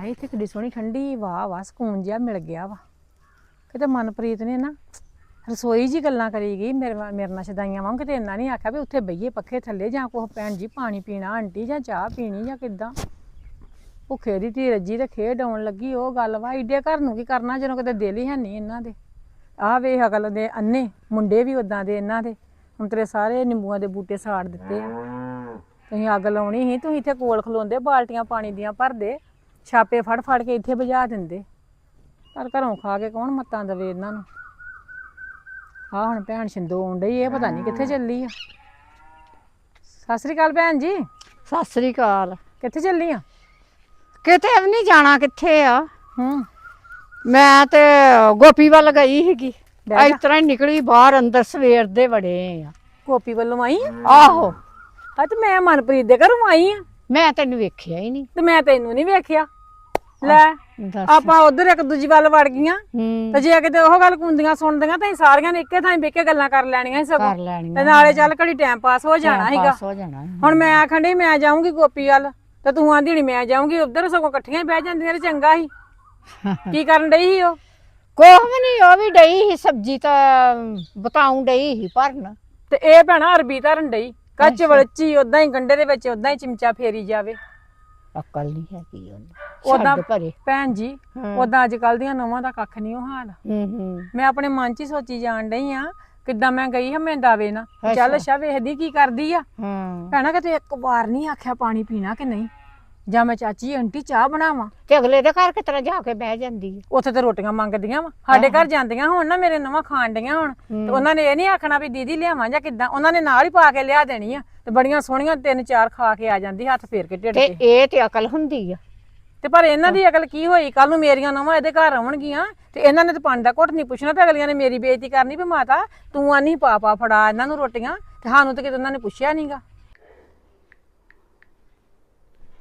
ਹਾਏ ਇੱਥੇ ਕਿੱਡੀ ਸੋਹਣੀ ਠੰਡੀ ਵਾਹ ਵਾਹ ਸਕੂਨ ਜਿਹਾ ਮਿਲ ਗਿਆ ਵਾ। ਕਿਤੇ ਮਨਪ੍ਰੀਤ ਨੇ ਨਾ ਰਸੋਈ ਜੀ ਗੱਲਾਂ ਕਰੀ ਗਈ, ਮੇਰੇ ਵਾ- ਮੇਰੇ ਨਾਲ ਸ਼ਦਾਈਆਂ ਵਾਂਗ, ਕਿਤੇ ਇੰਨਾ ਨਹੀਂ ਆਖਿਆ ਵੀ ਉੱਥੇ ਬਈਏ ਪੱਖੇ ਥੱਲੇ ਜਾਂ ਕੋਹ ਭੈਣ ਜੀ ਪਾਣੀ ਪੀਣਾ, ਆਂਟੀ ਜਾਂ ਚਾਹ ਪੀਣੀ ਜਾਂ ਕਿੱਦਾਂ। ਭੁੱਖੇ ਦੀ ਧੀ ਰੱਜੀ ਤੇ ਖੇਡ ਆਉਣ ਲੱਗੀ, ਉਹ ਗੱਲ ਵਾ ਈਡੇ ਘਰ ਨੂੰ ਕੀ ਕਰਨਾ, ਜਦੋਂ ਕਿਤੇ ਦਿਲ ਹੀ ਹੈ ਨਹੀਂ ਇਹਨਾਂ ਦੇ। ਆਹ ਵੇਖ ਅਗਲ ਦੇ ਅੰਨੇ, ਮੁੰਡੇ ਵੀ ਉਦਾਂ ਦੇ ਇਹਨਾਂ ਦੇ। ਹੁਣ ਤੇਰੇ ਸਾਰੇ ਨਿੰਬੂਆਂ ਦੇ ਬੂਟੇ ਸਾੜ ਦਿੱਤੇ ਆ। ਤੁਸੀਂ ਅੱਗ ਲਾਉਣੀ ਸੀ, ਤੁਸੀਂ ਇੱਥੇ ਕੋਲ ਖਲੋਂਦੇ, ਬਾਲਟੀਆਂ ਪਾਣੀ ਦੀਆਂ ਭਰਦੇ ਛਾਪੇ ਫੜ ਫੜ ਕੇ ਇੱਥੇ ਬੁਝਾ ਦਿੰਦੇ। ਪਰ ਘਰੋਂ ਖਾ ਕੇ ਕੌਣ ਮੱਤਾਂ ਦਵੇ ਇਹਨਾਂ ਨੂੰ? ਆਹ ਹੁਣ ਭੈਣ ਸ਼ਿੰਦੋ ਆਉਣ ਡਈ ਇਹ ਪਤਾ ਨਹੀਂ ਕਿੱਥੇ ਚੱਲੀ ਆ। ਸਤਿ ਸ੍ਰੀ ਅਕਾਲ ਭੈਣ ਜੀ। ਸਤਿ ਸ੍ਰੀ ਅਕਾਲ। ਕਿੱਥੇ ਚੱਲੀ ਆ? ਕਿਤੇ ਵੀ ਨਹੀਂ ਜਾਣਾ ਕਿੱਥੇ ਆ? ਹੂੰ। ਮੈਂ ਤੇ ਗੋਪੀ ਵੱਲ ਗਈ ਸੀਗੀ। ਬਹਿ ਇਸ ਤਰ੍ਹਾਂ ਹੀ ਨਿਕਲੀ ਬਾਹਰ ਅੰਦਰ ਸਵੇਰ ਦੇ ਵੜੇ ਆ। ਗੋਪੀ ਵੱਲੋਂ ਆਈ ਆ? ਆਹੋ ਤੇ ਮੈਂ ਮਨਪ੍ਰੀਤ ਦੇ ਘਰੋਂ ਆਈ ਆ। ਮੈਂ ਤੈਨੂੰ ਵੇਖਿਆ ਹੀ ਨਹੀਂ। ਤੇ ਮੈਂ ਤੈਨੂੰ ਨਹੀਂ ਵੇਖਿਆ। ਲੈ ਦੱਸ। ਆਪਾਂ ਉਧਰ ਇੱਕ ਦੂਜੀ ਵੱਲ ਵੜ ਗਈਆਂ। ਹੂੰ। ਤੇ ਜੇ ਕਿਤੇ ਉਹ ਗੱਲ ਕੁੰਦੀਆਂ ਸੁਣਦੀਆਂ ਤਾਂ ਅਸੀਂ ਸਾਰੀਆਂ ਨੇ ਇੱਕੇ ਥਾਂ ਬਹਿ ਕੇ ਗੱਲਾਂ ਕਰ ਲੈਣੀਆਂ ਸੀ ਸਗੋਂ। ਤੇ ਨਾਲੇ ਚੱਲ ਘੜੀ ਟਾਈਮ ਪਾਸ ਹੋ ਜਾਣਾ ਸੀਗਾ। ਪਾਸ ਹੋ ਜਾਣਾ ਹੁਣ ਮੈਂ ਆਖਣ ਡਈ ਮੈਂ ਜਾਊਂਗੀ ਗੋਪੀ ਵੱਲ। ਤੇ ਤੂੰ ਆਂਦੀ ਨੀ ਮੈਂ ਜਾਊਂਗੀ। ਉਧਰ ਸਗੋਂ ਇਕੱਠੀਆਂ ਹੀ ਬਹਿ ਜਾਂਦੀਆਂ ਤੇ ਚੰਗਾ ਸੀ। ਕੀ ਕਰਨ ਡਈ ਸੀ ਉਹ? ਕੋਹ ਵੀ ਨਹੀਂ ਉਹ ਵੀ ਡਈ ਸੀ ਸਬਜੀ ਤਾਂ ਬਤਾਉਂ ਡਈ ਸੀ ਭਰਨ। ਤੇ ਇਹ ਭੈਣਾ ਅਰਬੀ ਧਰਨ ਡਈ। ਕੱਚ ਵਲਚੀ ਉਦਾਂ ਹੀ ਗੰਡੇ ਦੇ ਵਿੱਚ ਉਦਾਂ ਹੀ ਚਿਮਚਾ ਫੇਰੀ ਜਾਵੇ। ਅਕਲ ਨਹੀਂ ਹੈਗੀ ਉਹਨੂੰ ਉਦਾਂ ਭੈਣ ਜੀ। ਉਦਾਂ ਅੱਜ ਕੱਲ ਦੀਆਂ ਨਵਾਂ ਦਾ ਕੱਖ ਨਹੀਂ ਉਹ ਹਾਲ। ਹੂੰ ਹੂੰ। ਮੈਂ ਆਪਣੇ ਮਨ 'ਚ ਹੀ ਸੋਚੀ ਜਾਣ ਡਈ ਆ ਕਿੱਦਾਂ ਮੈਂ ਗਈ ਹਾਂ ਮੈਂ ਦਾਵੇ ਨਾ। ਚੱਲ ਅੱਛਾ। ਵੇਖਦੀ ਕੀ ਕਰਦੀ ਆ। ਹੂੰ। ਭੈਣਾ ਕਿਤੇ ਇੱਕ ਵਾਰ ਨਹੀਂ ਆਖਿਆ ਪਾਣੀ ਪੀਣਾ ਕਿ ਨਹੀਂ। ਜਾਂ ਮੈਂ ਚਾਚੀ ਆਂਟੀ ਚਾਹ ਬਣਾਵਾਂ? ਤੇ ਅਗਲੇ ਦੇ ਘਰ ਕਿਤਨਾ ਜਾ ਕੇ ਬਹਿ ਜਾਂਦੀ ਹੈ ਉੱਥੇ ਤੇ ਰੋਟੀਆਂ ਮੰਗਦੀਆਂ ਵਾ। ਸਾਡੇ ਘਰ ਜਾਂਦੀਆਂ ਹੁਣ ਨਾ ਮੇਰੇ ਨਵਾਂ ਖਾਣ ਡੀਆਂ ਹੁਣ। ਤੇ ਉਹਨਾਂ ਨੇ ਇਹ ਨਹੀਂ ਆਖਣਾ ਵੀ ਦੀਦੀ ਲਿਆਵਾਂ ਜਾਂ ਕਿੱਦਾਂ। ਉਹਨਾਂ ਨੇ ਨਾਲ ਹੀ ਪਾ ਕੇ ਲਿਆ ਦੇਣੀ ਆ। ਤੇ ਬੜੀਆਂ ਸੋਹਣੀਆਂ ਤਿੰਨ ਚਾਰ ਖਾ ਕੇ ਆ ਜਾਂਦੀ ਹੱਥ ਫੇਰ ਕੇ ਢਿੱਡ ਤੇ ਤੇ। ਇਹ ਤੇ ਅਕਲ ਹੁੰਦੀ ਆ। ਤੇ ਪਰ ਇਹਨਾਂ ਦੀ ਅਕਲ ਕੀ ਹੋਈ? ਕੱਲ ਨੂੰ ਮੇਰੀਆਂ ਨਵਾਂ ਇਹਦੇ ਘਰ ਆਉਣਗੀਆਂ। ਤੇ ਇਹਨਾਂ ਨੇ ਤੇ ਪਾਣੀ ਦਾ ਘੁੱਟ ਨਹੀਂ ਪੁੱਛਣਾ ਤੇ ਅਗਲੀਆਂ ਨੇ ਮੇਰੀ ਬੇਇੱਜ਼ਤੀ ਕਰਨੀ ਵੀ ਮਾਤਾ ਤੂੰ ਆਨੀ ਪਾ ਪਾ ਫੜਾ ਇਹਨਾਂ ਨੂੰ ਰੋਟੀਆਂ। ਤੇ ਸਾਨੂੰ ਤੇ ਕਿਤੇ ਉਹਨਾਂ ਨੇ ਪੁੱਛਿਆ ਨਹੀਂਗਾ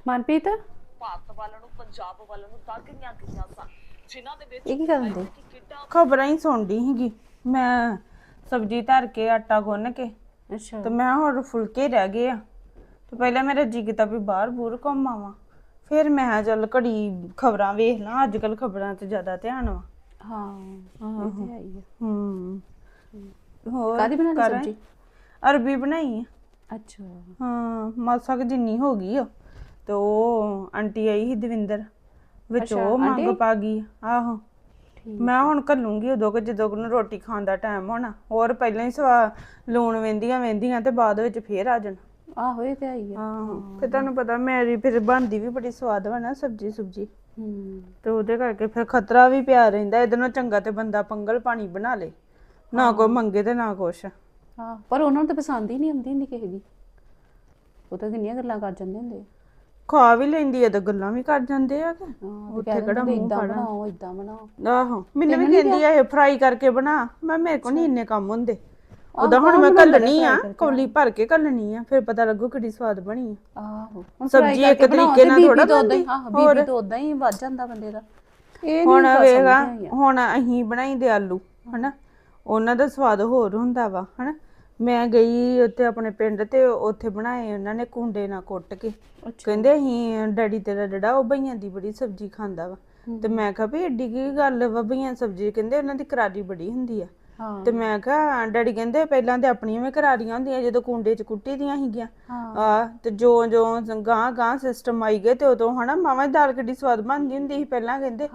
ਮਨਪ੍ਰੀਤ? ਭਾਰਤ ਵੱਲ ਨੂੰ ਪੰਜਾਬ ਵੱਲ ਨੂੰ ਤਾਂ ਕਿੰਨੀਆਂ ਕਿੰਨੀਆਂ ਸਨ ਜਿਨ੍ਹਾਂ ਦੇ ਵਿੱਚ ਇਹ ਕੀ ਕਰਨ ਦੇ ਖਬਰਾਂ ਹੀ ਸੁਣਦੀ ਸੀਗੀ। ਮੈਂ ਸਬਜ਼ੀ ਧਰ ਕੇ ਆਟਾ ਗੁੰਨ ਕੇ ਅੱਛਾ। ਤੇ ਮੈਂ ਹੋਰ ਫੁਲਕੇ ਰਹਿ ਗਏ ਆ। ਤੇ ਪਹਿਲਾਂ ਮੇਰਾ ਜੀ ਕੀਤਾ ਵੀ ਬਾਹਰ ਬੂਰ ਘੁੰਮ ਆਵਾਂ। ਫਿਰ ਮੈਂ ਕਿਹਾ ਚੱਲ ਘੜੀ ਖਬਰਾਂ ਵੇਖ ਲਾਂ ਅੱਜ ਕੱਲ ਖਬਰਾਂ ਤੇ ਜ਼ਿਆਦਾ ਧਿਆਨ ਵਾ। ਹਾਂ ਇਹ ਤੇ ਹੈ ਹੀ ਆ। ਹੂੰ। ਹੋਰ ਕਾਹਦੀ ਬਣਾ ਲਈ ਕਰ? ਸਬਜ਼ੀ? ਅਰਬੀ ਬਣਾਈ ਆ। ਅੱਛਾ। ਹਾਂ ਮਾਸਾ ਕੁ ਜਿੰਨੀ ਹੋ ਗਈ ਆ। ਤੇ ਉਹ ਆਂਟੀ ਆਈ ਸੀ ਦਵਿੰਦਰ ਵਿੱਚ ਅੱਛਾ, ਉਹ ਮੰਗ ਆਂਟੀ? ਪਾ ਗਈ ਆਹੋ। ਮੈਂ ਹੁਣ ਘੱਲੂੰਗੀ ਉਦੋਂ ਕਿ ਜਦੋਂ ਨੂੰ ਰੋਟੀ ਖਾਣ ਦਾ ਟਾਈਮ ਹੋਣਾ ਹੋਰ ਪਹਿਲਾਂ ਹੀ ਸਵਾ ਲੂਣ ਵੇਂਦੀਆਂ ਵੇਂਦੀਆਂ ਤੇ ਬਾਅਦ ਵਿੱਚ ਫੇਰ ਆ ਜਾਣ। ਆਹੋ ਇਹ ਤੇ ਹੈ ਹੀ ਆ। ਆਹੋ ਫਿਰ ਤੁਹਾਨੂੰ ਪਤਾ ਮੇਰੀ ਫਿਰ ਬਣਦੀ ਵੀ ਬੜੀ ਸਵਾਦ ਬਣਾ ਸਬਜੀ ਸੁਬਜੀ। ਹੂੰ। ਤੇ ਉਹਦੇ ਕਰਕੇ ਫਿਰ ਖਤਰਾ ਵੀ ਪਿਆ ਰਹਿੰਦਾ ਇਹਦੇ ਨਾਲ ਚੰਗਾ ਤੇ ਬੰਦਾ ਪੰਗਲ ਪਾਣੀ ਬਣਾ ਲੇ ਨਾ ਕੋਈ ਮੰਗੇ ਤੇ ਨਾ ਕੁਛ। ਹਾਂ ਪਰ ਉਹਨਾਂ ਨੂੰ ਤਾਂ ਪਸੰਦ ਹੀ ਨਹੀਂ ਆਉਂਦੀ ਹੁੰਦੀ ਕਿਸੇ ਦੀ। ਉਹ ਤਾਂ ਕਿੰਨੀਆਂ ਗੱਲਾਂ ਕਰ ਜਾਂਦੇ ਹੁੰਦੇ ਆ। ਖਾ ਵੀ ਲੈਂਦੀ ਆ ਤੇ ਗੱਲਾਂ ਵੀ ਕਰ ਜਾਂਦੇ ਆ ਕਿ। ਉੱਥੇ ਕਹਿ ਕਿਹੜਾ ਮੂੰਹ ਇਦਾਂ ਬਣਾਓ ਇਦਾਂ ਬਣਾਓ। ਆਹੋ ਮੈਨੂੰ ਵੀ ਕਹਿੰਦੀ ਆ ਇਹ ਫਰਾਈ ਕਰਕੇ ਬਣਾ। ਮੈਂ ਮੇਰੇ ਕੋਲ ਨਹੀਂ ਇੰਨੇ ਕੰਮ ਹੁੰਦੇ। ਉਹਦਾ ਹੁਣ ਮੈਂ ਕੱਲਣੀ ਆ ਕੌਲੀ ਭਰ ਕੇ ਕੱਲਣੀ ਆ ਫਿਰ ਪਤਾ ਲੱਗੂ ਕਿੱਡੀ ਸਵਾਦ ਬਣੀ ਆ। ਆਹੋ ਸਬਜ਼ੀ ਇੱਕ ਤਰੀਕੇ ਨਾਲ ਹੀ- ਬਣਦੀ। ਹਾਂ ਬੀਬੀ ਤਾਂ ਉਦਾਂ ਹੀ ਵੱਜ ਜਾਂਦਾ ਬੰਦੇ ਦਾ। ਇਹ ਹੁਣ ਵੇਖਾ ਹੁਣ ਅਹੀਂ ਬਣਾਈਦੇ ਆਲੂ ਹਨਾ? ਉਹਨਾਂ ਦਾ ਸਵਾਦ ਹੋਰ ਹੁੰਦਾ ਵਾ ਹਨਾ? ਮੈਂ ਗਈ ਉੱਥੇ ਆਪਣੇ ਪਿੰਡ ਤੇ ਉੱਥੇ ਬਣਾਏ ਉਹਨਾਂ ਨੇ ਕੁੰਡੇ ਨਾਲ ਕੁੱਟ ਕੇ। ਕਹਿੰਦੇ ਅਸੀਂ ਡੈਡੀ ਤੇਰਾ ਡੜਾ ਉਹ ਬਈਆਂ ਦੀ ਬੜੀ ਸਬਜ਼ੀ ਖਾਂਦਾ ਵਾ। ਤੇ ਮੈਂ ਕਿਹਾ ਵੀ ਏਡੀ ਕੀ ਗੱਲ ਵਾ ਬਈਆਂ ਸਬਜ਼ੀ ਕਹਿੰਦੇ ਉਹਨਾਂ ਦੀ ਕਰਾਰੀ ਬੜੀ ਹੁੰਦੀ ਆ। ਤੇ ਮੈਂ ਕਿਹਾ ਡੈਡੀ ਕਹਿੰਦੇ ਪਹਿਲਾਂ ਤੇ ਆਪਣੀਆਂ ਵੀ ਕਰਾਰੀਆਂ ਹੁੰਦੀਆਂ ਜਦੋਂ ਕੁੰਡੇ 'ਚ ਕੁੱਟੀ ਦੀਆਂ ਸੀਗੀਆਂ। ਆ ਤੇ ਜੋ ਜੋ ਗਾਂ ਗਾਂ ਸਿਸਟਮ ਆਈ ਗਏ ਤੇ ਉਦੋਂ ਹਨਾ ਮਾਵਾਂ ਦੀ ਦਾਲ ਕਿੱਡੀ ਸਵਾਦ ਬਣਦੀ ਹੁੰਦੀ ਸੀ ਪਹਿਲਾਂ ਕਹਿੰਦੇ।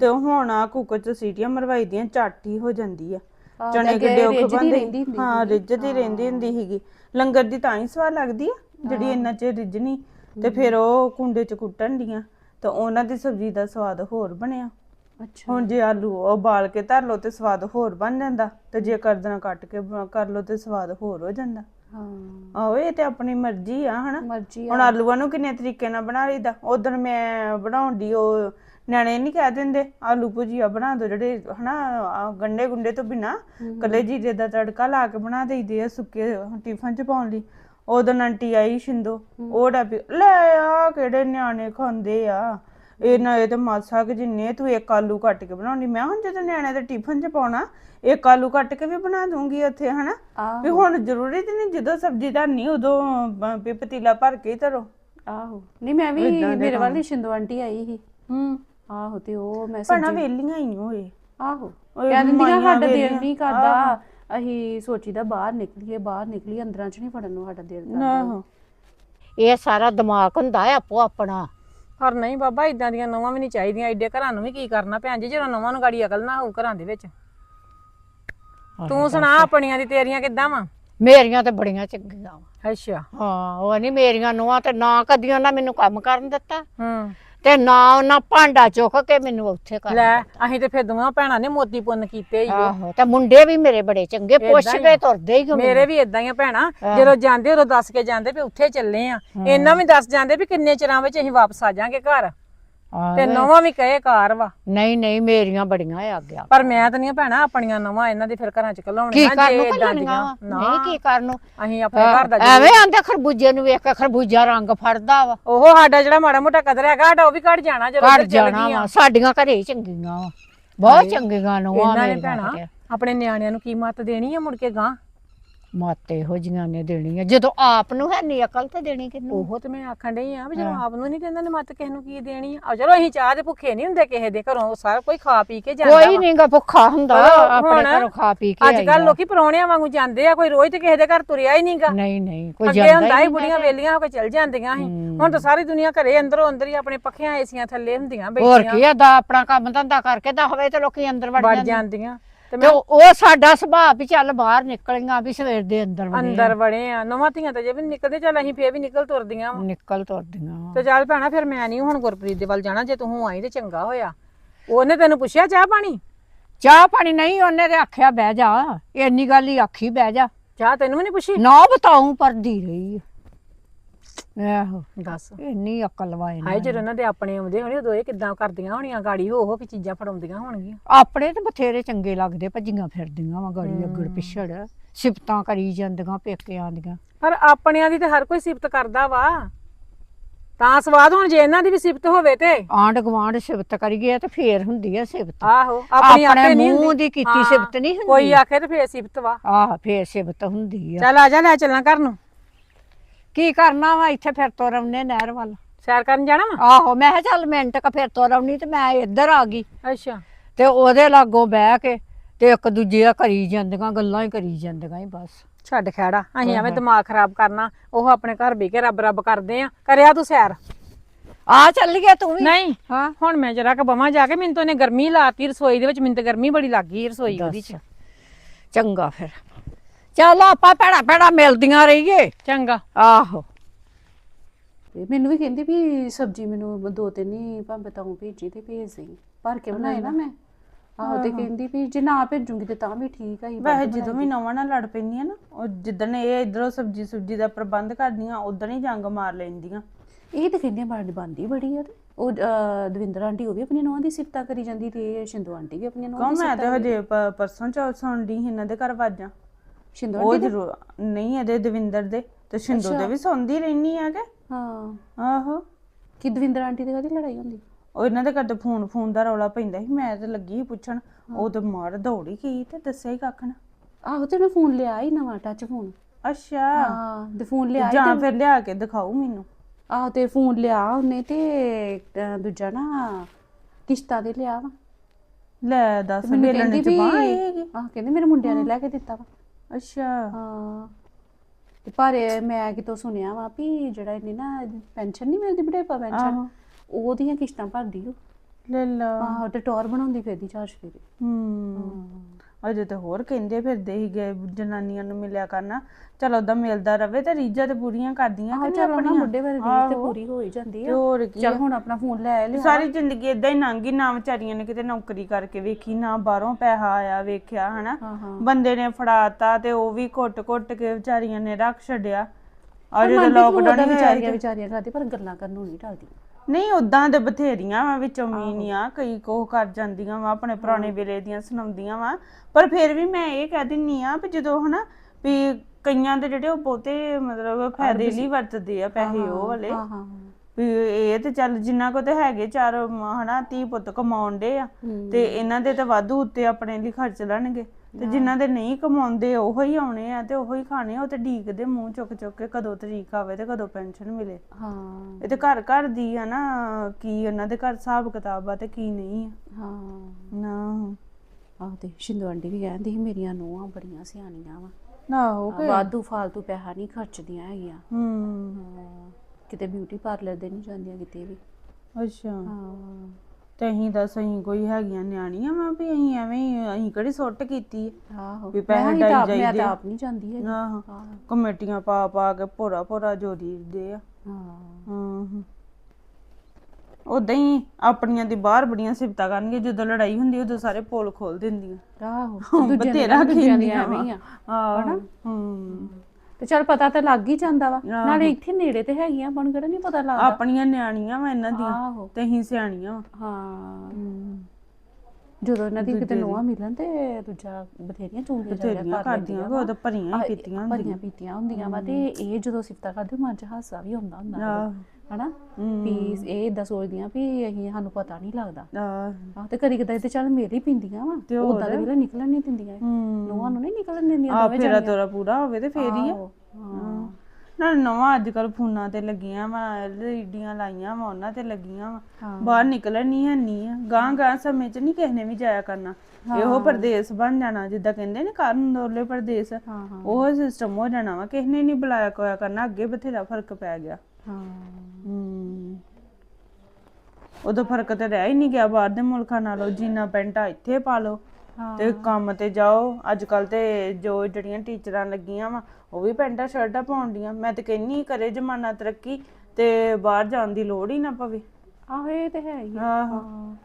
ਤੇ ਹੁਣ ਆ ਕੁੱਕਰ 'ਚ ਸੀਟੀਆਂ ਮਰਵਾਈ ਦੀਆਂ ਝੱਟ ਹੀ ਹੋ ਜਾਂਦੀ ਆ। ਚਣੇ ਕਿੱਡੇ ਔਖ ਬੰਦੇ। ਹਾਂ ਰਿੱਝਦੀ ਰਹਿੰਦੀ ਹੁੰਦੀ ਸੀਗੀ। ਲੰਗਰ ਦੀ ਤਾਂ ਹੀ ਸਵਾਦ ਲੱਗਦੀ ਆ ਜਿਹੜੀ ਇੰਨਾ ਚਿਰ ਰਿੱਝਣੀ। ਤੇ ਫਿਰ ਉਹ ਕੁੰਡੇ 'ਚ ਕੁੱਟਣ ਦੀਆਂ ਤੇ ਉਹਨਾਂ ਦੀ ਸਬਜ਼ੀ ਦਾ ਸਵਾਦ ਹੋਰ ਬਣਿਆ। ਅੱਛਾ। ਹੁਣ ਜੇ ਆਲੂ ਉਬਾਲ ਕੇ ਧਰ ਲਓ ਤੇ ਸਵਾਦ ਹੋਰ ਬਣ ਜਾਂਦਾ। ਤੇ ਜੇ ਕਰਦਣਾ ਕੱਟ ਕੇ ਕਰ ਲਓ ਤੇ ਸਵਾਦ ਹੋਰ ਹੋ ਜਾਂਦਾ। ਹਾਂ। ਆਹੋ ਇਹ ਤੇ ਆਪਣੀ ਮਰਜ਼ੀ ਆ ਹਨਾ। ਮਰਜ਼ੀ ਹੁਣ ਆਲੂਆਂ ਨੂੰ ਕਿੰਨੇ ਤਰੀਕੇ ਨਾਲ ਬਣਾ ਲਈਦਾ। ਉਦੋਂ ਮੈਂ ਬਣਾਉਣ ਦੀ ਉਹ ਨਿਆਣੇ ਨਹੀਂ ਕਹਿ ਦਿੰਦੇ ਆਲੂ ਭੁਜੀਆ ਬਣਾ ਦੋ ਜਿਹੜੇ ਹਨਾ ਆਹ ਗੰਡੇ ਗੁੰਡੇ ਤੋਂ ਬਿਨਾ ਕੱਲੇ ਜੀਰੇ ਦਾ ਤੜਕਾ ਲਾ ਕੇ ਬਣਾ ਦੇਈਦੇ ਆ ਸੁੱਕੇ ਟਿਫਨ ਚ ਪਾਉਣ ਲਈ। ਉਦੋਂ ਆਂਟੀ ਆਈ ਸ਼ਿੰਦੋ ਉਹ ਡਾਬੀ ਲੈ ਆ ਕਿਹੜੇ ਨਿਆਣੇ ਖਾਂਦੇ ਆ? ਇਹ ਨਾ ਇਹ ਤੇ ਮਾਸਾ ਕਿ ਜਿੰਨੇ ਤੂੰ ਇੱਕ ਆਲੂ ਕੱਟ ਕੇ ਬਣਾਉਣੀ ਮੈਂ ਹੁਣ ਜਦੋਂ ਨਿਆਣੇ ਦੇ ਟਿਫਨ ਚ ਪਾਉਣਾ ਇੱਕ ਆਲੂ ਕੱਟ ਕੇ ਵੀ ਬਣਾ ਦੂੰਗੀ ਉੱਥੇ ਹਨਾ। ਵੀ ਹੁਣ ਜ਼ਰੂਰੀ ਤੇ ਨਹੀਂ ਜਦੋਂ ਸਬਜ਼ੀ ਧਰਨੀ ਉਦੋਂ ਬ- ਵੀ ਪਤੀਲਾ ਭਰ ਕੇ ਹੀ ਧਰੋ। ਆਹੋ। ਨਹੀਂ ਮੈਂ ਵੀ ਮੇਰੇ ਵੱਲ ਸ਼ਿੰਦੋ ਆਂਟੀ ਆਈ ਸੀ। ਹੂੰ। ਆਹੋ ਤੇ ਉਹ ਮੈਂ ਭਣਾ ਸਬਜ਼ੀ ਵੇਲੀਆਂ ਹੀ ਹੋਏ ਆਹੋ। ਓਏ ਕਹਿ ਦਿੰਦੀਆਂ ਮਾਈਆਂ ਸਾਡਾ ਦਿਲ ਵੇਲੀਆਂ। ਨਹੀਂ ਕਰਦਾ। ਅਸੀਂ ਸੋਚੀਦਾ ਬਾਹਰ ਨਿਕਲੀਏ ਬਾਹਰ ਨਿਕਲੀਏ ਅੰਦਰਾਂ ਚ ਨਹੀਂ ਫੜਨ ਨੂੰ ਸਾਡਾ ਦਿਲ ਕਰਦਾ। ਆਹੋ। ਇਹ ਸਾਰਾ ਦਿਮਾਗ ਹੁੰਦਾ ਹੈ ਆਪੋ ਆਪਣਾ। ਪਰ ਨਹੀਂ ਬਾਬਾ ਇਦਾਂ ਦੀਆਂ ਨਵਾਂ ਵੀ ਨਹੀਂ ਚਾਹੀਦੀਆਂ। ਐਡੇ ਘਰਾਂ ਨੂੰ ਵੀ ਕੀ ਕਰਨਾ ਭੈਣ ਜੀ ਜਦੋਂ ਨਵਾਂ ਨੂੰ ਗਾੜੀ ਅਕਲ ਨਾ ਹੋਊ ਘਰਾਂ ਦੇ ਵਿੱਚ। ਤੂੰ ਸੁਣਾ ਆਪਣੀਆਂ ਦੀ ਤੇਰੀਆਂ ਕਿੱਦਾਂ ਵਾ? ਮੇਰੀਆਂ ਤੇ ਬੜੀਆਂ ਚੰਗੀਆਂ ਵਾ। ਅੱਛਾ। ਹਾਂ ਉਹ ਨਹੀਂ ਮੇਰੀਆਂ ਨੂੰਹਾਂ ਤੇ ਨਾ ਕਦੀ ਉਹਨਾਂ ਮੈਨੂੰ ਕੰਮ ਕਰਨ ਦਿੱਤਾ। ਹੂੰ। ਤੇ ਨਾ ਉਹਨਾਂ ਭਾਂਡਾ ਚੁੱਕ ਕੇ ਮੈਨੂੰ ਉੱਥੇ ਕਰ ਲੈ ਅਸੀਂ ਤੇ ਫਿਰ ਦੋਵਾਂ ਭੈਣਾਂ ਨੇ ਮੋਤੀ ਪੁੰਨ ਕੀਤੇ ਹੀ। ਆਹੋ ਤੇ ਮੁੰਡੇ ਵੀ ਮੇਰੇ ਬੜੇ ਚੰਗੇ ਪੁੱਛ ਕੇ। ਤੁਰਦੇ ਹੀ ਗ ਮੇਰੇ ਵੀ ਇਦਾਂ ਹੀ ਆ ਭੈਣਾ ਜਦੋਂ ਜਾਂਦੇ ਉਦੋਂ ਦੱਸ ਕੇ ਜਾਂਦੇ ਵੀ ਉੱਥੇ ਚੱਲੇ ਆ। ਇਹਨਾਂ ਵੀ ਦੱਸ ਜਾਂਦੇ ਵੀ ਕਿੰਨੇ ਚਿਰਾਂ ਵਿੱਚ ਅਸੀਂ ਵਾਪਸ ਆ ਜਾਾਂਗੇ ਘਰ। ਤੇ ਨਵਾਂ ਵੀ ਕਹੇ ਕਾਰ ਵਾ। ਨਹੀਂ ਨਹੀਂ ਮੇਰੀਆਂ ਬੜੀਆਂ ਆ ਗਿਆ ਪਰ ਮੈਂ ਤਾਂ ਨਹੀਂ ਭੈਣਾ ਆਪਣੀਆਂ ਨਵਾਂ ਇਹਨਾਂ ਦੇ ਫਿਰ ਘਰਾਂ ਚ ਕੀ ਘਲਾਉਣੀਆਂ ਕਰਨ ਨੂੰ ਏਦਾਂ ਘੱਲਣੀਆਂ ਦੀਆਂ। ਵਾ? ਨਾ। ਨਹੀਂ ਕੀ ਕਰਨ ਨੂੰ? ਅਸੀਂ ਆਪਣੇ ਘਰ ਦਾ ਐਵੇਂ ਆਂਦੇ ਖਰਬੂਜੇ ਨੂੰ ਵੇਖ ਕੇ ਖਰਬੂਜਾ ਰੰਗ ਫੜਦਾ ਵਾ। ਉਹ ਸਾਡਾ ਜਿਹੜਾ ਮਾੜਾ ਮੋਟਾ ਕਦਰ ਹੈਗਾ ਸਾਡਾ ਉਹ ਵੀ ਘਟ ਜਾਣਾ ਜਦੋਂ ਘਰ ਜਾਣਾ ਵਾ। ਸਾਡੀਆਂ ਘਰੇ ਹੀ ਚੰਗੀਆਂ ਵਾ। ਬਹੁਤ ਚੰਗੀਆਂ ਨੂੰ ਆ ਇਹਨਾਂ ਨੇ ਮੇਰੀਆਂ ਭੈਣਾ ਤੇ। ਆਪਣੇ ਨਿਆਣਿਆਂ ਨੂੰ ਕੀ ਮੱਤ ਦੇਣੀ ਆ ਮੁੜ ਕੇ ਗਾਂ ਮਾਤੇ ਇਹੋ ਜੀਆਂ ਨੇ ਦੇਣੀ ਆ ਜਦੋਂ ਆਪ ਨੂੰ ਹੈ ਨਹੀਂ ਅਕਲ ਤੇ ਦੇਣੀ ਕਿਨੂੰ ਉਹ ਤੇ ਮੈਂ ਆਖਣ ਡਈ ਆ ਵੀ ਜਦੋਂ ਆਪ ਨੂੰ ਨਹੀਂ ਇਹਨਾਂ ਨੇ ਮੱਤ ਕਿਸੇ ਨੂੰ ਕੀ ਦੇਣੀ ਆ। ਆ ਚਲੋ ਅਸੀਂ ਚਾਹ ਦੇ ਭੁੱਖੇ ਨਹੀਂ ਹੁੰਦੇ ਕਿਸੇ ਦੇ ਘਰੋਂ ਸਾਰਾ ਕੋਈ ਖਾ ਪੀ ਕੇ ਜਾਂਦਾ ਕੋਈ ਨਹੀਂਗਾ ਭੁੱਖਾ ਹੁੰਦਾ ਆਪਣੇ ਹੁਣ ਘਰੋਂ ਖਾ ਪੀ ਕੇ ਅੱਜ ਕੱਲ ਲੋਕੀ ਪਰੌਣਿਆਂ ਵਾਂਗੂ ਜਾਂਦੇ ਆ ਕੋਈ ਰੋਜ਼ ਤੇ ਕਿਸੇ ਦੇ ਘਰ ਤੁਰਿਆ ਹੀ ਨਹੀਂਗਾ ਨਹੀਂ ਨਹੀਂ ਕੋਈ ਅੱਗੇ ਜਾਂਦਾ ਹੁੰਦਾ ਹੀ ਬੁੜੀਆਂ ਵੇਲੀਆਂ ਹੋ ਕੇ ਚਲ ਜਾਂਦੀਆਂ ਸੀ। ਹੁਣ ਤਾਂ ਸਾਰੀ ਦੁਨੀਆ ਘਰੇ ਅੰਦਰੋਂ ਅੰਦਰ ਹੀ ਆਪਣੇ ਪੱਖਿਆਂ ਏਸੀਆਂ ਥੱਲੇ ਹੁੰਦੀਆਂ ਹੋਰ ਬੈਠੀਆਂ। ਕੀ ਆ ਦਾ ਆਪਣਾ ਕੰਮ ਧੰਦਾ ਕਰਕੇ ਦਾ ਹੋਵੇ ਤੇ ਲੋਕੀ ਅੰਦਰ ਵੜ ਵੜ ਜਾਂਦੇ। ਜਾਂਦੀਆਂ। ਤੇ ਉਹ ਸਾਡਾ ਸੁਭਾਅ ਵੀ ਚੱਲ ਬਾਹਰ ਨਿਕਲੀਆਂ ਵੀ ਸਵੇਰ ਦੇ ਅੰਦਰ ਵੜੇ ਅੰਦਰ ਵੜੇ ਆ। ਨਵਾਂ ਧੀਆਂ ਤਾਂ ਜੇ ਵੀ ਨਿਕਲਦੇ ਚੱਲ ਅਸੀਂ ਫੇਰ ਵੀ ਨਿਕਲ ਤੁਰਦੀਆਂ ਵਾਂ। ਨਿਕਲ ਤੁਰਦੀਆਂ ਵਾਂ। ਤੇ ਚੱਲ ਭੈਣਾ ਫਿਰ ਮੈਂ ਨਹੀਂ ਹੁਣ ਗੁਰਪ੍ਰੀਤ ਦੇ ਵੱਲ ਜਾਣਾ ਜੇ ਤੂੰ ਆਈ ਤੇ ਚੰਗਾ ਹੋਇਆ। ਉਹਨੇ ਤੈਨੂੰ ਪੁੱਛਿਆ ਚਾਹ ਪਾਣੀ? ਚਾਹ ਪਾਣੀ ਨਹੀਂ ਉਹਨੇ ਤੇ ਆਖਿਆ ਬਹਿ ਜਾ। ਇੰਨੀ ਗੱਲ ਹੀ ਆਖੀ ਬਹਿ ਜਾ। ਚਾਹ ਤੈਨੂੰ ਵੀ ਨਹੀਂ ਪੁੱਛੀ? ਨਾ ਬਤਾਉਂ ਪਰਦੀ ਰਹੀ। ਆਹੋ ਦੱਸ। ਇੰਨੀ ਅਕਲ ਵਾਏ ਹਾਏ ਜਦੋਂ ਉਹਨਾਂ ਦੇ ਆਪਣੇ ਆਉਂਦੇ ਹੋਣੇ ਉਦੋਂ ਇਹ ਕਿੱਦਾਂ ਕਰਦੀਆਂ ਹੋਣੀਆਂ ਗਾੜੀ ਹੋ ਹੋ ਕੇ ਚੀਜ਼ਾਂ ਫੜਾਉਂਦੀਆਂ ਹੋਣਗੀਆਂ। ਆਪਣੇ ਤੇ ਬਥੇਰੇ ਚੰਗੇ ਲੱਗਦੇ ਭੱਜੀਆਂ ਫਿਰਦੀਆਂ ਵਾ ਗਾੜੀ ਅੱਗੜ ਪਿਛੜ। ਸਿਫਤਾਂ ਕਰੀ ਜਾਂਦੀਆਂ ਪੇਕਿਆਂ ਦੀਆਂ ਪਰ ਆਪਣਿਆਂ ਦੀ ਤੇ ਹਰ ਕੋਈ ਸਿਫਤ ਕਰਦਾ ਵਾ। ਤਾਂ ਸਵਾਦ ਹੁਣ ਜੇ ਇਹਨਾਂ ਦੀ ਵੀ ਸਿਫਤ ਹੋਵੇ ਤੇ। ਆਂਢ ਗਵਾਂਢ ਸਿਫਤ ਕਰੀਏ ਤੇ ਫੇਰ ਹੁੰਦੀ ਆ ਸਿਫਤ। ਆਹੋ ਆਪਣੀ ਆਪਣੇ ਆਪੇ ਨਹੀਂ ਮੂੰਹ ਦੀ ਕੀਤੀ ਸਿਫਤ ਨਹੀਂ ਹੁੰਦੀ। ਕੋਈ ਆਖੇ ਤੇ ਫੇਰ ਸਿਫਤ ਵਾ। ਆਹ ਫੇਰ ਸਿਫਤ ਹੁੰਦੀ ਆ। ਚੱਲ ਆ ਜਾ ਲੈ ਚੱਲਾਂ ਘਰ ਨੂੰ। ਕੀ ਕਰਨਾ ਵਾ ਇੱਥੇ ਫਿਰ ਤੋਂ ਰਵਨੇ ਨਹਿਰ ਵੱਲ। ਸੈਰ ਕਰਨ ਜਾਣਾ ਵਾ? ਆਹੋ ਮੈਂ ਕਿਹਾ ਚੱਲ ਮਿੰਟ ਕ ਫਿਰ ਤੋਂ ਰਵਨੀ ਤੇ ਮੈਂ ਇੱਧਰ ਆ ਗਈ। ਅੱਛਾ। ਤੇ ਉਹਦੇ ਲਾਗੋਂ ਬਹਿ ਕੇ ਤੇ ਇੱਕ ਦੂਜੇ ਦਾ ਕਰੀ ਜਾਂਦੀਆਂ ਗੱਲਾਂ ਹੀ ਕਰੀ ਜਾਂਦੀਆਂ ਹੀ ਬਸ। ਛੱਡ ਖੈੜਾ ਅਸੀਂ ਐਵੇਂ ਦਿਮਾਗ ਖਰਾਬ ਕਰਨਾ ਉਹ ਆਪਣੇ ਘਰ ਬੀ ਕੇ ਰੱਬ ਰੱਬ ਕਰਦੇ ਆ। ਕਰਿਆ ਤੂੰ ਸੈਰ? ਆ ਚੱਲ ਗਿਆ ਤੂੰ ਵੀ। ਨਹੀਂ ਹਾਂ। ਹੁਣ ਮੈਂ ਜਰਾ ਕ ਬਵਾਂ ਜਾ ਕੇ ਮੈਨੂੰ ਤਾਂ ਇਹਨੇ ਗਰਮੀ ਲਾਤੀ ਰਸੋਈ ਦੇ ਵਿੱਚ ਮੈਨੂੰ ਤਾਂ ਗਰਮੀ ਬੜੀ ਲੱਗ ਰਸੋਈ ਉਹਦੀ ਚ। ਚੰਗਾ ਫਿਰ। ਚੱਲ ਆਪਾਂ ਭੈੜਾ ਭੈੜਾ ਮਿਲਦੀਆਂ ਰਹੀਏ। ਚੰਗਾ। ਆਹੋ। ਤੇ ਮੈਨੂੰ ਵੀ ਕਹਿੰਦੀ ਵੀ ਸਬਜ਼ੀ ਮੈਨੂੰ ਦੋ ਤਿੰਨ ਹੀ ਭਾਵੇਂ ਤਾਂ ਭੇਜੀ ਤੇ ਭੇਜ ਦੇਈ। ਭਰ ਕੇ ਬਣਾਏ ਨਾ ਮੈਂ। ਆਹੋ ਤੇ ਕਹਿੰਦੀ ਵੀ ਜੇ ਨਾ ਭੇਜੂਗੀ ਤੇ ਤਾਂ ਵੀ ਠੀਕ ਆ ਹੀ ਵੈਸੇ ਜਦੋਂ ਵੀ ਨਵਾਂ ਨਾਲ ਲੜ ਪੈਂਦੀਆਂ ਨਾ ਉਹ ਜਿੱਦਣ ਇਹ ਇਧਰੋਂ ਸਬਜੀ ਸੁਬਜੀ ਦਾ ਪ੍ਰਬੰਧ ਕਰਦੀਆਂ ਉਦੋਂ ਹੀ ਜੰਗ ਮਾਰ ਲੈਂਦੀਆਂ। ਇਹ ਤੇ ਕਹਿੰਦੀਆਂ ਬਾੜ ਬੰਦੀ ਬੜੀ ਆ ਤੇ। ਉਹ ਅਹ, ਦਵਿੰਦਰ ਆਂਟੀ ਉਹ ਵੀ ਆਪਣੀ ਨੂੰਹਾਂ ਦੀ ਸਿਫਤਾਂ ਕਰੀ ਜਾਂਦੀ ਤੇ ਇਹ ਸ਼ਿੰਦੋ ਆਂਟੀ ਵੀ ਆਪਣੀ ਨੂੰਹਾਂ ਦੀ ਮੈਂ ਤੇ ਹਜੇ ਪ- ਪਰਸੋਂ ਚੌਥ ਸੁਣਦੀ ਸੀ ਇਹਨਾਂ ਦੇ ਘਰ ਵਾਜਾਂ। ਸ਼ਿੰਦੋ ਉਹ ਆਂਟੀ ਜ਼ਰੂਰ ਨਹੀਂ ਇਹਦੇ ਦਵਿੰਦਰ ਦੇ ਤੇ ਸ਼ਿੰਦੋ ਦੇ ਵੀ ਸੁਣਦੀ ਰਹਿਨੀ ਆ ਕਿ ਹਾਂ। ਆਹੋ। ਕਿ ਦਵਿੰਦਰ ਆਂਟੀ ਦੇ ਕਦੀ ਲੜਾਈ ਹੁੰਦੀ? ਉਹ ਇਹਨਾਂ ਦੇ ਘਰ ਤੇ ਫੋਨ ਫੋਨ ਦਾ ਰੌਲਾ ਪੈਂਦਾ ਸੀ ਮੈਂ ਤੇ ਲੱਗੀ ਸੀ ਪੁੱਛਣ ਉਹ ਤੇ ਮਾਰ ਦੌੜੀ ਗਈ ਤੇ ਦੱਸਿਆ ਹੀ ਕੱਖ ਨਾ। ਆਹੋ ਤੇ ਉਹਨੇ ਫੋਨ ਲਿਆ ਹੀ ਨਵਾਂ ਟੱਚ ਫੋਨ ਅੱਛਾ। ਹਾਂ ਤੇ ਫੋਨ ਲਿਆ ਜਾਂ ਫਿਰ ਲਿਆ ਕੇ ਦਿਖਾਓ ਮੈਨੂੰ। ਆਹੋ ਤੇ ਫੋਨ ਲਿਆ ਉਹਨੇ ਤੇ ਅਹ, ਦੂਜਾ ਨਾ ਕਿਸ਼ਤਾਂ ਦੇ ਲਿਆ ਵਾ। ਲੈ ਦੱਸ ਮੈਨੂੰ ਵੇਲਣ ਕਹਿੰਦੀ ਚ ਵੀ ਬਾਹ ਆਏਗੀ ਆਹ ਕਹਿੰਦੇ ਮੇਰੇ ਮੁੰਡਿਆਂ ਨੇ ਲੈ ਕੇ ਦਿੱਤਾ ਵਾ। ਅੱਛਾ। ਹਾਂ। ਤੇ ਪਰ ਇਹ ਮੈਂ ਕਿਤੋਂ ਸੁਣਿਆ ਵਾ ਵੀ ਜਿਹੜਾ ਇਹਨੇ ਨਾ ਪੈਨਸ਼ਨ ਨਹੀਂ ਮਿਲਦੀ ਬੁਢਾਪਾ ਪੈਨਸ਼ਨ ਆਹੋ। ਉਹਦੀਆਂ ਕਿਸ਼ਤਾਂ ਭਰਦੀ ਉਹ। ਲੈ ਲਾ। ਆਹੋ ਤੇ ਟੌਰ ਬਣਾਉਂਦੀ ਫਿਰਦੀ ਚਾਰ ਸਵੇਰੇ ਹੂੰ। ਅਜੇ ਤੇ ਹੋਰ ਕਹਿੰਦੇ ਫਿਰਦੇ ਸੀਗੇ ਜਨਾਨੀਆਂ ਨੂੰ ਮਿਲਿਆ ਕਰਨਾ। ਚਲ ਉਹਦਾ ਮਿਲਦਾ ਰਵੇ ਤੇ ਰੀਝਾਂ ਤੇ ਪੂਰੀਆਂ ਕਰਦੀਆਂ ਕਿ ਚਲ ਆਪਣਾ ਆਪਣੀਆਂ। ਬੁੱਢੇ ਵਾਲੀ ਰੀਝ ਤੇ ਪੂਰੀ ਹੋ ਹੀ ਜਾਂਦੀ ਤੇ ਆ ਹੋਰ ਕੀ ਚਲ ਹੁਣ ਆਪਣਾ ਫੋਨ ਲੈ ਲਿਆ। ਸਾਰੀ ਜ਼ਿੰਦਗੀ ਇਦਾਂ ਹੀ ਲੰਘੀ ਨਾ ਵਿਚਾਰੀਆਂ ਨੇ ਕਿਤੇ ਨੌਕਰੀ ਕਰਕੇ ਵੇਖੀ ਨਾ ਬਾਹਰੋਂ ਪੈਸਾ ਆਇਆ ਵੇਖਿਆ ਹਨਾ? ਹਾਂ ਹਾਂ। ਬੰਦੇ ਨੇ ਫੜਾਤਾ ਤੇ ਉਹ ਵੀ ਘੁੱਟ-ਘੁੱਟ ਕੇ ਵਿਚਾਰੀਆਂ ਨੇ ਰੱਖ ਛੱਡਿਆ। ਪਰ ਅਜੇ ਤਾਂ ਮਨਪ੍ਰੀਤ ਨੂੰ ਲੋਕਡਾਊਨ ਵਿਚਾਰੀਆਂ ਵਿਚਾਰੀਆਂ ਕਰਦੀ ਪਰ ਗੱਲਾਂ ਕਰਨ ਨੂੰ ਨਹੀਂ ਟਲਦੀ। ਨਹੀਂ ਉਦਾਂ ਦੇ ਬਥੇਰੀਆਂ ਵਾ ਵਿੱਚੋਂ ਮੀਨੀਆਂ ਕਈ ਕੋਹ ਕਰ ਜਾਂਦੀਆਂ ਵਾ ਆਪਣੇ ਪੁਰਾਣੇ ਵੇਲੇ ਦੀਆਂ ਸੁਣਾਉਂਦੀਆਂ ਵਾ। ਪਰ ਫਿਰ ਵੀ ਮੈਂ ਇਹ ਕਹਿ ਦਿੰਨੀ ਆ ਵੀ ਜਦੋਂ ਹਨਾ ਵੀ ਕਈਆਂ ਦੇ ਜਿਹੜੇ ਉਹ ਬਹੁਤੇ ਮਤਲਬ ਫਾਇਦੇ ਲਈ ਵਰਤਦੇ ਆ ਪੈਸੇ ਉਹ ਵਾਲੇ। ਹਾਂ ਹਾਂ ਵੀ ਇਹ ਤੇ ਚੱਲ ਜਿੰਨਾ ਕੋ ਤੇ ਹੈਗੇ ਚਾਰ ਮ- ਹਨਾ ਧੀ ਪੁੱਤ ਕਮਾਉਣ ਦੇ ਆ। ਤੇ ਇਹਨਾਂ ਦੇ ਤਾਂ ਵਾਧੂ ਉੱਤੇ ਆਪਣੇ ਲਈ ਖਰਚ ਲੈਣਗੇ ਤੇ ਜਿਨ੍ਹਾਂ ਦੇ ਨਹੀਂ ਕਮਾਉਂਦੇ ਉਹੋ ਹੀ ਆਉਣੇ ਆ ਤੇ ਉਹੋ ਹੀ ਖਾਣੇ ਆ, ਉਹ ਤੇ ਢੀਕਦੇ ਮੂੰਹ ਚੁੱਕ ਚੁੱਕ ਕੇ ਕਦੋਂ ਤਰੀਕ ਆਵੇ ਤੇ ਕਦੋਂ ਪੈਨਸ਼ਨ ਮਿਲੇ। ਹਾਂ। ਇਹ ਤੇ ਘਰ ਘਰ ਦੀ ਆ ਨਾ ਕੀ ਉਹਨਾਂ ਦੇ ਘਰ ਹਿਸਾਬ ਕਿਤਾਬ ਆ ਤੇ ਕੀ ਨਹੀਂ ਆ। ਹਾਂ। ਨਾ। ਆਹ ਤੇ ਸ਼ਿੰਦੋ ਆਂਟੀ ਵੀ ਕਹਿੰਦੀ ਸੀ ਮੇਰੀਆਂ ਨੂੰਹਾਂ ਬੜੀਆਂ ਸਿਆਣੀਆਂ ਵਾ। ਨਾ ਹੋ ਕੇ ਵਾਧੂ ਫਾਲਤੂ ਪੈਸਾ ਨਹੀਂ ਖਰਚਦੀਆਂ ਹੈਗੀਆਂ। ਹੂੰ। ਹਾਂ, ਕਿਤੇ ਬਿਊਟੀ ਪਾਰਲਰ ਦੇ ਨਹੀਂ ਜਾਂਦੀਆਂ ਕਿਤੇ ਵੀ। ਅੱਛਾ। ਹਾਂ। ਤੇ ਅਸੀਂ ਦੱਸ ਅਸੀਂ ਕੋਈ ਹੈਗੀਆਂ ਨਿਆਣੀਆਂ ਵਾ ਵੀ ਅਸੀਂ ਐਵੇਂ ਹੀ ਅਸੀਂ ਕਿਹੜੀ ਸੁੱਟ ਕੀਤੀ ਹੈ ਆਹੋ ਵੀ ਪੈਸੇ ਡਾਈ ਤਾਂ ਆਪ- ਮੈਂ ਜਾਈਦੇ ਤਾਂ ਆ। ਆਪ ਨਹੀਂ ਜਾਂਦੀ ਹੈਗੀ। ਆਹੋ ਹਾਂ। ਕਮੇਟੀਆਂ ਪਾ ਪਾ ਕੇ ਭੋਰਾ ਭੋਰਾ ਜੋੜੀ ਦੇ ਆ। ਹਾਂ। ਹਾਂ ਉਦਾਂ ਹੀ ਆਪਣੀਆਂ ਦੀ ਬਾਹਰ ਬੜੀਆਂ ਸਿਫਤਾਂ ਕਰਨਗੇ ਜਦੋਂ ਲੜਾਈ ਹੁੰਦੀ ਉਦੋਂ ਸਾਰੇ ਪੋਲ ਖੋਲ ਦਿੰਦੀਆਂ। ਆਹੋ ਦੂਜਿਆਂ ਬਥੇਰਾ ਦੂਜਿਆਂ ਦੀਆਂ ਖੀਂਦੀਆਂ ਐਵੇਂ ਹੀ ਆ। ਆਹ ਹੂੰ। ਤੇ ਚਲ ਪਤਾ ਤਾਂ ਲੱਗ ਹੀ ਜਾਂਦਾ ਵਾ। ਆਹੋ। ਨਾਲੇ ਇੱਥੇ ਨੇੜੇ ਤੇ ਹੈਗੀਆਂ ਬਣ ਕਿਹੜਾ ਨਹੀਂ ਪਤਾ ਲੱਗਦਾ। ਆਪਣੀਆਂ ਨਿਆਣੀਆਂ ਵਾ ਇਹਨਾਂ ਦੀਆਂ। ਆਹੋ। ਤੇ ਅਸੀਂ ਸਿਆਣੀਆਂ ਵਾ। ਹਾਂ। ਜਦੋਂ ਇਹਨਾਂ ਦੀ ਕਿਤੇ ਨੋਆ ਮਿਲਣ ਤੇ ਦੂਜਾ ਬਥੇਰੀਆਂ ਚੁੰਗੀਆਂ ਬਥੇਰੀਆਂ ਕਰਦੀਆਂ ਉਹ ਤਾਂ ਭਰੀਆਂ ਹੀ ਕੀਤੀਆਂ ਭਰੀਆਂ ਪੀਤੀਆਂ ਹੁੰਦੀਆਂ ਵਾ ਤੇ ਇਹ ਜਦੋਂ ਸਿਫਤਾਂ ਕਰਦੇ ਮਨ ਚ ਹਾਸਾ ਵੀ ਆਉਂਦਾ ਹੁੰਦਾ ਆਹ। ਹਨਾ? ਵੀ ਇਹ ਇਦਾਂ ਸੋਚਦੀਆਂ ਵੀ ਅਸੀਂ ਸਾਨੂੰ ਪਤਾ ਨਹੀਂ ਲੱਗਦਾ। ਆਹ। ਤੇ ਕਦੀ ਕਦਾਈ ਤੇ ਚੱਲ ਮੇਰੀ ਪਿੰਦੀਆਂ ਵਾ? ਉਦਾਂ ਦੇ ਵੇਲੇ ਨਿਕਲਣ ਨਹੀਂ ਦਿੰਦੀਆਂ ਨੋਆਂ ਨੂੰ ਨਹੀਂ ਨਿਕਲਣ ਦਿੰਦੀਆਂ ਆ ਫੇਰਾ ਤੋਰਾ ਪੂਰਾ ਹੋਵੇ ਤੇ ਫੇਰ ਹੀ ਆ। ਹਾਂ। ਨਾਲ ਨਵਾਂ ਅੱਜ ਕੱਲ ਫੋਨਾਂ ਤੇ ਲੱਗੀਆਂ ਵਾ ਰੀਡੀਆਂ ਲਾਈਆਂ ਵਾ ਉਹਨਾਂ ਤੇ ਲੱਗੀਆਂ ਵਾ। ਹਾਂ। ਬਾਹਰ ਨਿਕਲਣ ਨਹੀਂ ਹੈਨੀ ਆ। ਗਾਂ ਗਾਂ ਸਮੇਂ ਚ ਨਹੀਂ ਕਿਸੇ ਨੇ ਵੀ ਜਾਇਆ ਕਰਨਾ। ਇਹੋ ਪ੍ਰਦੇਸ਼ ਬਣ ਜਾਣਾ ਜਿੱਦਾਂ ਕਹਿੰਦੇ ਨੇ ਕਰਨ ਦੋਲੇ ਪ੍ਰਦੇਸ਼। ਹਾਂ ਹਾਂ। ਉਹ ਸਿਸਟਮ ਹੋ ਜਾਣਾ ਵਾ। ਕਿਸੇ ਨੇ ਨਹੀਂ ਬੁਲਾਇਆ ਕੋਇਆ ਕਰਨਾ ਅੱਗੇ ਬਥੇਰਾ ਫ਼ਰਕ ਪੈ ਗਿਆ। ਹਾਂ। ਹੂੰ। ਉਦੋਂ ਫ਼ਰਕ ਤੇ ਰਹਿ ਹੀ ਨਹੀਂ ਗਿਆ ਬਾਹਰ ਦੇ ਮੁਲਕਾਂ ਨਾਲੋਂ। ਜੀਨਾ ਪੈਂਟਾ ਇੱਥੇ ਪਾ ਲਓ ਤੇ ਕੰਮ ਤੇ ਜਾਓ। ਅੱਜ ਕੱਲ ਤੇ ਜੋ ਜਿਹੜੀਆਂ ਟੀਚਰਾਂ ਲੱਗੀਆਂ ਵਾ ਉਹ ਵੀ ਪੈਂਟਾ ਸ਼ਰਟਾਂ ਪਾਉਂਦੀਆਂ। ਮੈਂ ਤੇ ਕਹਿੰਨੀ ਕਰੇ ਜਮਾਨਾ ਤਰੱਕੀ ਤੇ ਬਾਹਰ ਜਾਣ ਦੀ ਲੋੜ ਹੀ ਨਾ ਪਵੇ। ਆਹੋ ਇਹ ਤੇ ਹੈ ਹੀ ਆ। ਆਹੋ। ਹਾਂ।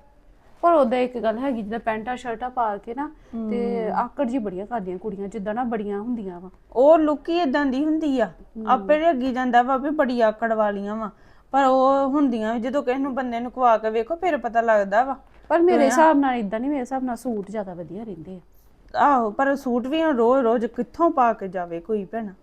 ਪਰ ਉਹਦਾ ਇੱਕ ਗੱਲ ਹੈਗੀ ਜਿੱਦਾਂ ਪੈਂਟਾਂ ਸ਼ਰਟਾਂ ਪਾ ਕੇ ਨਾ ਤੇ ਆਕੜ ਜੀ ਬੜੀਆਂ ਕਰਦੀਆਂ ਕੁੜੀਆਂ ਜਿੱਦਾਂ ਨਾ ਬੜੀਆਂ ਹੁੰਦੀਆਂ ਵਾ। ਉਹ ਲੁੱਕ ਹੀ ਇਦਾਂ ਦੀ ਹੁੰਦੀ ਆ। ਆਪੇ ਅੱਗੀ ਜਾਂਦਾ ਵਾ ਵੀ ਬੜੀ ਆਕੜ ਵਾਲੀਆਂ ਵਾ। ਪਰ ਉਹ ਹੁੰਦੀਆਂ ਵੀ ਜਦੋਂ ਕਿਸੇ ਨੂੰ ਬੰਦੇ ਨੂੰ ਖਵਾ ਕੇ ਵੇਖੋ ਫਿਰ ਪਤਾ ਲੱਗਦਾ ਵਾ। ਪਰ ਮੇਰੇ ਹਿਸਾਬ ਨਾਲ ਇਦਾਂ ਨਹੀਂ ਮੇਰੇ ਹਿਸਾਬ ਨਾਲ ਸੂਟ ਜ਼ਿਆਦਾ ਵਧੀਆ ਰਹਿੰਦੇ ਆ। ਆਹੋ ਪਰ ਸੂਟ ਵੀ ਹੁਣ ਰੋਜ਼ ਰੋਜ਼ ਕਿੱਥੋਂ ਪਾ ਕੇ ਜਾਵੇ ਕੋਈ ਭੈਣਾ?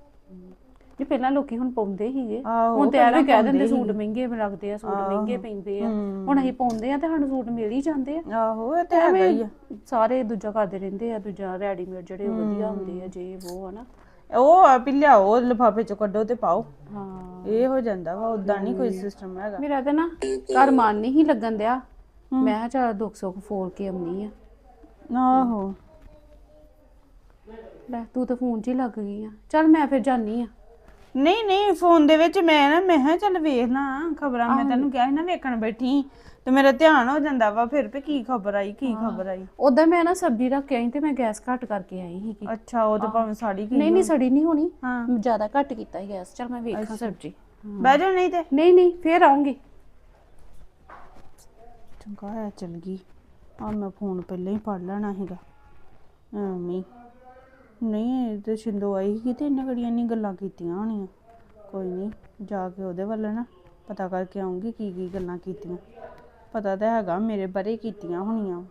ਜੇ ਪਹਿਲਾਂ ਲੋਕੀ ਹੁਣ ਪਾਉਂਦੇ ਹੀਗੇ ਆਹੋ, ਹੁਣ ਤੇ ਪਹਿਲਾਂ ਐਵੇਂ ਕਹਿ ਦਿੰਦੇ ਪਾਉਂਦੇ ਸੂਟ ਮਹਿੰਗੇ ਲੱਗਦੇ ਆ ਸੂਟ ਮਹਿੰਗੇ ਪੈਂਦੇ ਆ। ਹੁਣ ਅਸੀਂ ਪਾਉਂਦੇ ਆ ਤੇ ਸਾਨੂੰ ਸੂਟ ਮਿਲ ਹੀ ਜਾਂਦੇ ਆ। ਆਹੋ ਇਹ ਤੇ ਹੈਗਾ ਹੀ ਆ। ਸਾਰੇ ਦੂਜਾ ਕਰਦੇ ਰਹਿੰਦੇ ਆ ਦੂਜਾ ਰੈਡੀਮੇਡ ਜਿਹੜੇ ਉਹ ਵਧੀਆ ਹੁੰਦੇ ਆ ਜੇ ਉਹ ਹਨਾ ਉਹ ਆ ਵੀ ਲਿਆਓ ਲਿਫਾਫੇ ਚ ਕੱਢੋ ਤੇ ਪਾਓ। ਹਾਂ। ਇਹ ਹੋ ਜਾਂਦਾ ਵਾ ਉਦਾਂ ਨਹੀਂ ਕੋਈ ਸਿਸਟਮ ਹੈਗਾ। ਮੇਰਾ ਤੇ ਨਾ ਘਰ ਮਨ ਨਹੀਂ ਹੀ ਲੱਗਣ ਦਿਆ। ਮੈਂ ਕਿਹਾ ਚੱਲ ਦੁੱਖ ਸੁੱਖ ਫੋਲ ਕੇ ਆਉਣੀ ਆ। ਆਹੋ। ਲੈ ਤੂੰ ਤਾਂ ਫੋਨ 'ਚ ਹੀ ਲੱਗ ਗਈ ਆ। ਚੱਲ ਮੈਂ ਫਿਰ ਜਾਨੀ ਆ। ਨਹੀਂ ਨਹੀਂ ਫੋਨ ਦੇ ਵਿੱਚ ਮੈਂ ਨਾ ਮੈਂ ਕਿਹਾ ਚੱਲ ਵੇਖ ਲਾਂ ਖਬਰਾਂ ਮੈਂ ਤੈਨੂੰ ਕਿਹਾ ਸੀ ਨਾ ਵੇਖਣ ਬੈਠੀ। ਤੇ ਮੇਰਾ ਧਿਆਨ ਹੋ ਜਾਂਦਾ ਵਾ ਫਿਰ ਵੀ ਕੀ ਖਬਰ ਆਈ ਕੀ ਖਬਰ ਆਈ। ਉਦੋਂ ਮੈਂ ਨਾ ਸਬਜ਼ੀ ਰੱਖ ਕੇ ਆਈ ਤੇ ਮੈਂ ਗੈਸ ਘੱਟ ਕਰਕੇ ਆਈ ਸੀ ਅੱਛਾ ਉਹ ਤਾਂ ਭਾਵੇਂ ਸਾੜੀ ਕੀ ਨਹੀਂ ਨਹੀਂ ਸੜੀ ਨਹੀਂ ਹੋਣੀ। ਹਾਂ। ਜ਼ਿਆਦਾ ਘੱਟ ਕੀਤਾ ਸੀ ਗੈਸ। ਚੱਲ ਮੈਂ ਵੇਖਾਂ ਸਬਜ਼ੀ। ਬਹਿ ਜਾ ਨਹੀਂ ਤੇ। ਨਹੀਂ ਨਹੀਂ ਫੇਰ ਆਉਂਗੀ। ਚੰਗਾ ਹੈ ਚਲ ਗਈ। ਆ ਮੈਂ ਫੋਨ ਪਹਿਲਾਂ ਹੀ ਪੜ ਲੈਣਾ ਹੈਗਾ ਐਵੇਂ ਨਹੀਂ, ਇਹ ਤੇ ਸ਼ਿੰਦੋ ਆਈ ਸੀ ਤੇ ਇਹਨੇ ਕਿਹੜੀਆਂ ਨਹੀਂ ਗੱਲਾਂ ਕੀਤੀਆਂ ਹੋਣੀਆਂ। ਕੋਈ ਨਹੀਂ, ਜਾ ਕੇ ਉਹਦੇ ਵੱਲ ਨਾ ਪਤਾ ਕਰਕੇ ਆਉਂਗੀ ਕੀ ਕੀ ਗੱਲਾਂ ਕੀਤੀਆਂ। ਪਤਾ ਤਾਂ ਹੈਗਾ ਮੇਰੇ ਬਾਰੇ ਕੀਤੀਆਂ ਹੋਣੀਆਂ।